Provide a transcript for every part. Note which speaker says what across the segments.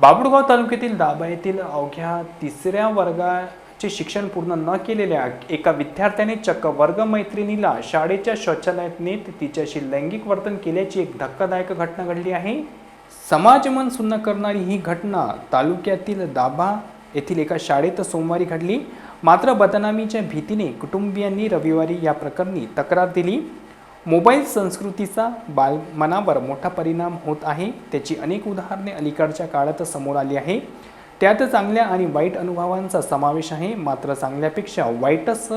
Speaker 1: बाबुळगाव तालुक्यातील दाबा येथील अवघ्या तिसऱ्या वर्गाचे शिक्षण पूर्ण न केलेल्या एका विद्यार्थ्याने चक्क वर्गमैत्रिणीला शाळेच्या शौचालयात नेत तिच्याशी लैंगिक वर्तन केल्याची एक धक्कादायक घटना घडली आहे. समाजमन सुन्न करणारी ही घटना तालुक्यातील दाभा येथील एका शाळेत सोमवारी घडली. मात्र बदनामीच्या भीतीने कुटुंबियांनी रविवारी या प्रकरणी तक्रार दिली. मोबाईल संस्कृतीचा बाल मनावर मोठा परिणाम होत आहे. त्याची अनेक उदाहरणे अलीकडच्या काळात समोर आली आहे. त्यात चांगल्या आणि वाईट अनुभवांचा समावेश आहे. मात्र चांगल्यापेक्षा वाईटच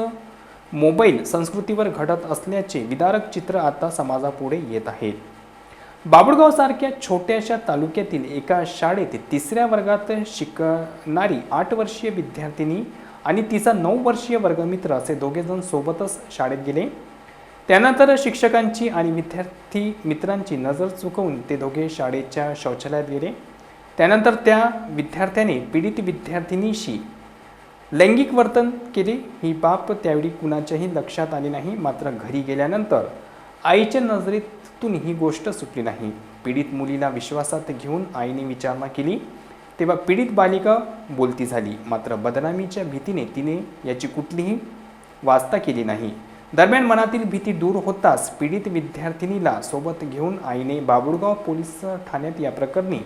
Speaker 1: मोबाईल संस्कृतीवर घडत असल्याचे विदारक चित्र आता समाजापुढे येत आहे. बाबुळगावसारख्या छोट्याशा तालुक्यातील एका शाळेत तिसऱ्या वर्गात शिकणारी आठ वर्षीय विद्यार्थिनी आणि तिचा नऊ वर्षीय वर्गमित्र असे दोघेजण सोबतच शाळेत गेले. त्यानंतर शिक्षकांची आणि विद्यार्थी मित्रांची नजर चुकवून ते दोघे शाळेच्या शौचालयात गेले. त्यानंतर त्या विद्यार्थ्याने पीडित विद्यार्थिनीशी लैंगिक वर्तन केले. ही बाब त्यावेळी कुणाच्याही लक्षात आली नाही. मात्र घरी गेल्यानंतर आईच्या नजरेतून ही गोष्ट सुटली नाही. पीडित मुलीला विश्वासात घेऊन आईने विचारणा केली. तेव्हा पीडित बालिका बोलती झाली. मात्र बदनामीच्या भीतीने तिने याची कुठलीही वाचता केली नाही. दरम्यान मनातील भीती दूर होताच पीडित विद्यार्थिनीला सोबत घेऊन आईने बाबुळगाव पोलीस ठाण्यात या प्रकरणी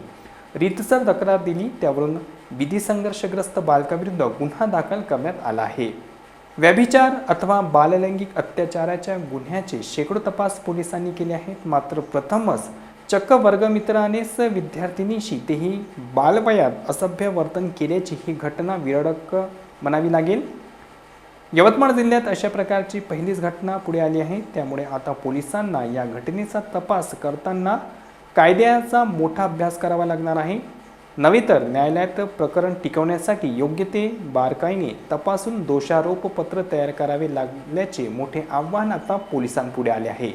Speaker 1: रीतसर तक्रार दिली. त्यावरून विधी संघर्षग्रस्त बालकाविरुद्ध गुन्हा दाखल करण्यात आला आहे. व्यभिचार अथवा बाललैंगिक अत्याचाराच्या गुन्ह्याचे शेकडो तपास पोलिसांनी केले आहेत. मात्र प्रथमच चक्क वर्गमित्रानेच विद्यार्थिनीशी तेही बालवयात असभ्य वर्तन केल्याची ही घटना विरडक म्हणावी लागेल. यवतमाळ जिल्ह्यात अशा प्रकारची पहिलीच घटना पुढे आली आहे. त्यामुळे आता पोलिसांना या घटनेचा तपास करताना कायद्याचा मोठा अभ्यास करावा लागणार आहे. नव्हे तर न्यायालयात प्रकरण टिकवण्यासाठी योग्य ते बारकाईने तपासून दोषारोपपत्र तयार करावे लागल्याचे मोठे आव्हान आता पोलिसांपुढे आले आहे.